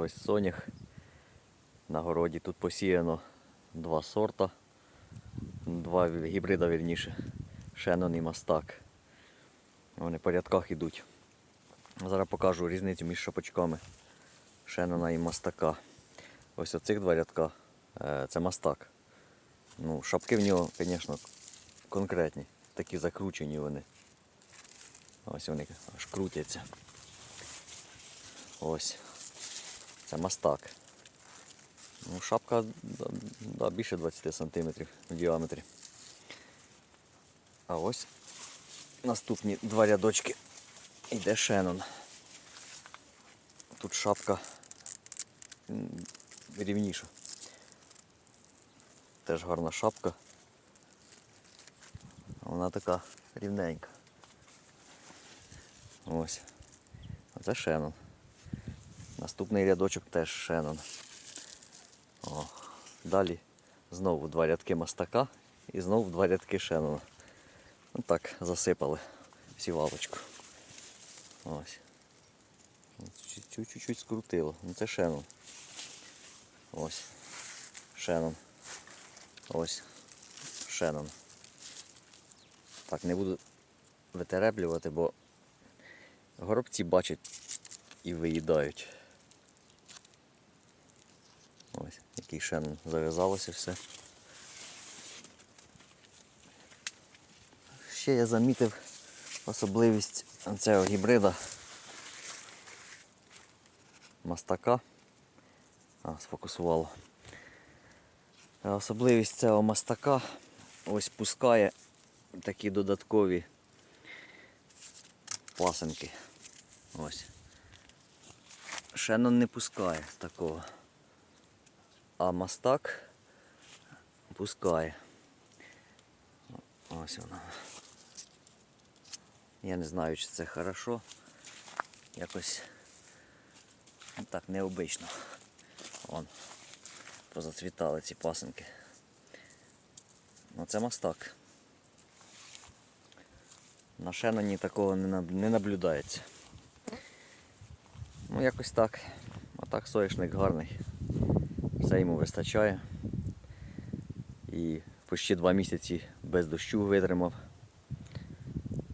Ось сонях. На городі тут посіяно два сорта, два гібрида вірніше. Шенон і мастак. Вони по рядках йдуть. Зараз покажу різницю між шапочками Шенона і мастака. Ось оцих два рядка е, це мастак. Ну, шапки в нього, звісно, конкретні. Такі закручені вони. Ось вони аж крутяться. Ось. Це мастак. Ну, шапка да, більше 20 см в діаметрі. А ось наступні два рядочки йде Шенон. Тут шапка рівніша. Теж гарна шапка. Вона така рівненька. Ось. Оце Шенон. Наступний рядочок теж Шенон. О. Далі знову два рядки мастака і знову два рядки Шенона. Ну так, засипали сівалочку. Ось. Чуть-чуть скрутило. Ну це Шенон. Ось. Шенон. Ось. Шенон. Так, не буду витереблювати, бо горобці бачать і виїдають. Ось, який шенон зав'язалося все. Ще я замітив особливість цього гібрида мастака. А, сфокусувало. Особливість цього мастака ось пускає такі додаткові пасенки. Ось. Шенон не пускає такого. А мастак пускає. Ось вона. Я не знаю, чи це хорошо. Якось так необично. Вон. Позацвітали ці пасенки. Ну це мастак. На шеноні такого не, наблюдається. Ну якось так. А так соняшник гарний. Все йому вистачає. І почти два місяці без дощу витримав.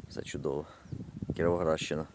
Все чудово. Кіровоградщина.